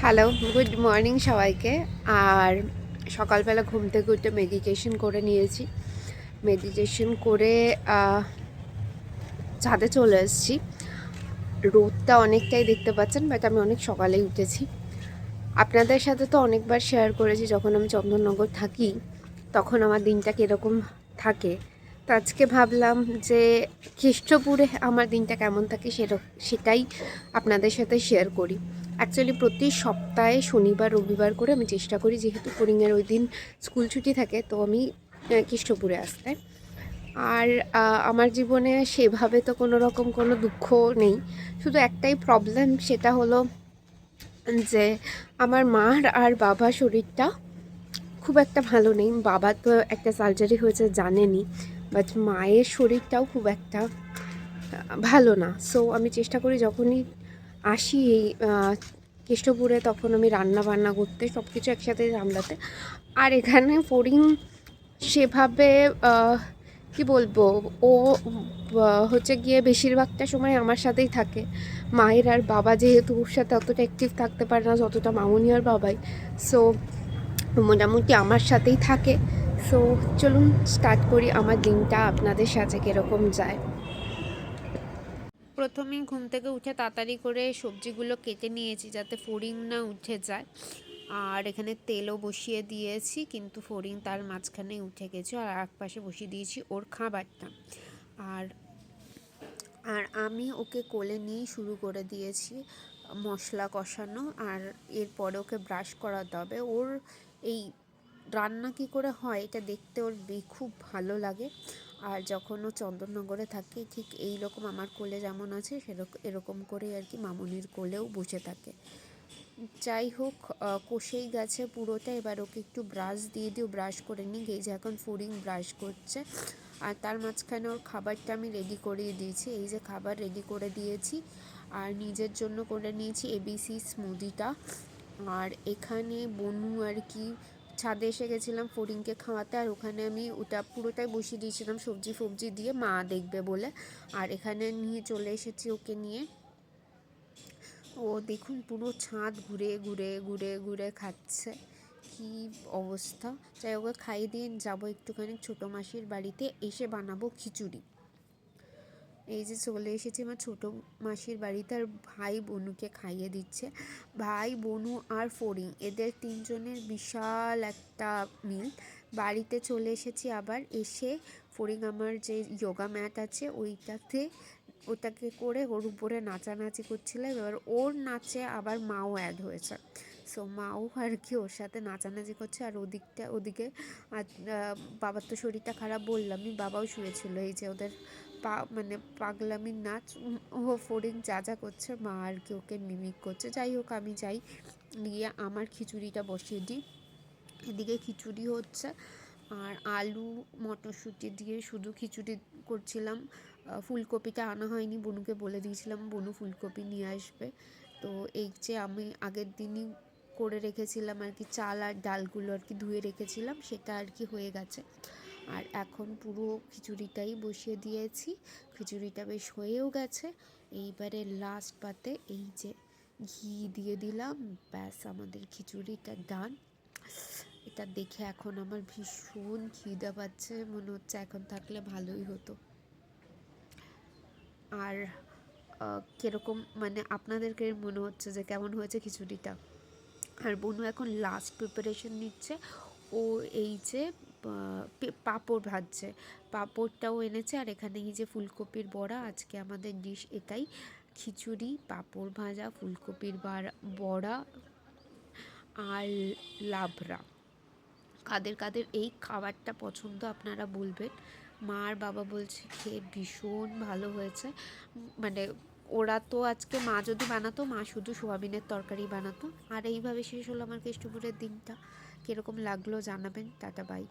Hello good morning সবাইকে। আর সকালবেলা ঘুম থেকে উঠে মেডিটেশন করে নিয়েছি। মেডিটেশন করে ছাদে চলে এসেছি। রোদটা অনেকটাই দেখতে পাচ্ছেন বাট আমি অনেক সকালেই উঠেছি। আপনাদের সাথে তো অনেকবার শেয়ার করেছি, যখন আমি চন্দননগর থাকি, তখন আমার দিনটা কীরকম থাকে। তো আজকে ভাবলাম যে খ্রিস্টপুরে আমার দিনটা কেমন থাকে সেরকম সেটাই আপনাদের সাথে শেয়ার করি। অ্যাকচুয়ালি প্রতি সপ্তাহে শনিবার, রবিবার করে আমি চেষ্টা করি, যেহেতু ফরিংয়ের ওই দিন স্কুল ছুটি থাকে, তো আমি কৃষ্ণপুরে আসতে। আর আমার জীবনে সেভাবে তো কোনো রকম কোনো দুঃখ নেই। শুধু একটাই প্রবলেম সেটা হলো যে আমার মার আর বাবার শরীরটা খুব একটা ভালো নেই। বাবা তো একটা সার্জারি হয়েছে, জানেনি। বাট মায়ের শরীরটাও খুব একটা ভালো না। সো আমি চেষ্টা করি যখনই আসি এই আহ, কেষ্টপুরে তখন আমি রান্না বান্না করতে সব কিছু একসাথে সামলাতে। আর এখানে ফড়িং সেভাবে কি বলব ও হচ্ছে গিয়ে বেশিরভাগটা সময় আমার সাথেই থাকে। মায়ের আর বাবা যেহেতু ওর সাথে অতটা অ্যাক্টিভ থাকতে পারে না যতটা মামুনি আর বাবাই। সো মোটামুটি আমার সাথেই থাকে। সো চলুন স্টার্ট করি। আমার দিনটা আপনাদের সাথে কীরকম যায়। প্রথমেই ঘুম থেকে উঠে তাড়াতাড়ি করে সবজিগুলো কেটে নিয়েছি যাতে ফড়িং না উঠে যায়। আর এখানে তেলও বসিয়ে দিয়েছি, কিন্তু ফড়িং তার মাঝখানে উঠে গেছে আর এক পাশে বসিয়ে দিয়েছি ওর খাবারটা। আর আর আমি ওকে কোলে নিয়ে শুরু করে দিয়েছি মশলা কষানো আর এরপরে ওকে ব্রাশ করাতে হবে। ওর এই রান্না কী করে হয় এটা দেখতে ওর খুব ভালো লাগে। আর যখন ও চন্দননগরে থাকে, ঠিক এই রকম আমার কোলে যেমন আছে সেরকম এরকম করে আর কি মামুনির কোলেও বসে থাকে। যাই হোক কষেই গেছে পুরোটা। এবার ওকে একটু ব্রাশ দিয়ে দিও ব্রাশ করে নিই যে এখন ফুডিং ব্রাশ করছে। আর তার মাঝখানে ওর খাবারটা আমি রেডি করিয়ে দিয়েছি। এই যে খাবার রেডি করে দিয়েছি। আর নিজের জন্য করে নিয়েছি এবিসি স্মুদিটা আর এখানে বনু আর কি ছাদে এসে গেছিলাম ফড়িংকে খাওয়াতে, আর ওখানে আমি ওটা পুরোটাই বসিয়ে দিয়েছিলাম সবজি ফবজি দিয়ে, মা দেখবে বলে। আর এখানে নিয়ে চলে এসেছি ওকে নিয়ে। ও দেখুন পুরো ছাদ ঘুরে ঘুরে ঘুরে ঘুরে খাচ্ছে। কি অবস্থা? যাই ওকে খাইয়ে দিয়ে যাব একটুখানি ছোটো মাসির বাড়িতে, এসে বানাবো খিচুড়ি। এই যে চলে এসেছি আমার ছোটো মাসির বাড়িতে আর ভাই বনুকে খাইয়ে দিচ্ছে। ভাই, বনু আর ফড়িং, এদের তিনজনের বিশাল একটা মিল। বাড়িতে চলে এসেছি আবার, এসে ফড়িং আমার যে যোগা ম্যাট আছে, ওইটাতে, ওটাকে করে ওর উপরে নাচানাচি করছিল, এবার ওর নাচে আবার মাও অ্যাড হয়েছে। সো মাও আর কি ওর সাথে নাচানাচি করছে, আর ওদিকটা, ওদিকে আর বাবার তো শরীরটা খারাপ বললামই, বাবাও শুয়েছিল, এই যে ওদের পা মানে পাগলামির নাচ ও ফোরিং যা যা করছে, মা আর কি ওকে মিমিক করছে। যাই হোক, আমি যাই। গিয়ে আমার খিচুড়িটা বসিয়ে দিই। এদিকে খিচুড়ি হচ্ছে, আর আলু, মটরশুঁটি দিয়ে শুধু খিচুড়ি করছিলাম। ফুলকপিটা আনা হয়নি, বনুকে বলে দিয়েছিলাম, বনু ফুলকপি নিয়ে আসবে। তো এই যে আমি আগের দিনই করে রেখেছিলাম আর কি, চাল আর ডালগুলো আর কি ধুয়ে রেখেছিলাম, সেটা আর কি হয়ে গেছে। আর এখন পুরো খিচুড়িটাই বসিয়ে দিয়েছি। খিচুড়িটা বেশ হয়েও গেছে। এইবারে লাস্ট পাতে এই যে ঘি দিয়ে দিলাম। ব্যাস, আমাদের খিচুড়িটা ডান এটা দেখে এখন আমার ভীষণ খিদে পাচ্ছে। মনে হচ্ছে এখন থাকলে ভালোই হতো। আর কীরকম মানে আপনাদেরকে মনে হচ্ছে যে কেমন হয়েছে খিচুড়িটা? আর বনু এখন লাস্ট প্রিপারেশন নিচ্ছে। ও এই যে পাঁপড় ভাজছে। পাঁপড়টাও এনেছে আর এখানে এই যে ফুলকপির বড়া, আজকে আমাদের ডিশ এটাই। খিচুড়ি, পাঁপড় ভাজা, ফুলকপির বড়া আর লাভরা কাদের কাদের এই খাবারটা পছন্দ আপনারা বলবেন। মা আর বাবা বলছে, খেয়ে ভীষণ ভালো হয়েছে। মানে ওরা তো আজকে মা যদি বানাতো, মা শুধু সোয়াবিনের তরকারি বানাতো। আর এইভাবে শেষ হলো আমার কেষ্টপুরের দিনটা। কীরকম লাগল জানাবেন। Tata, bye.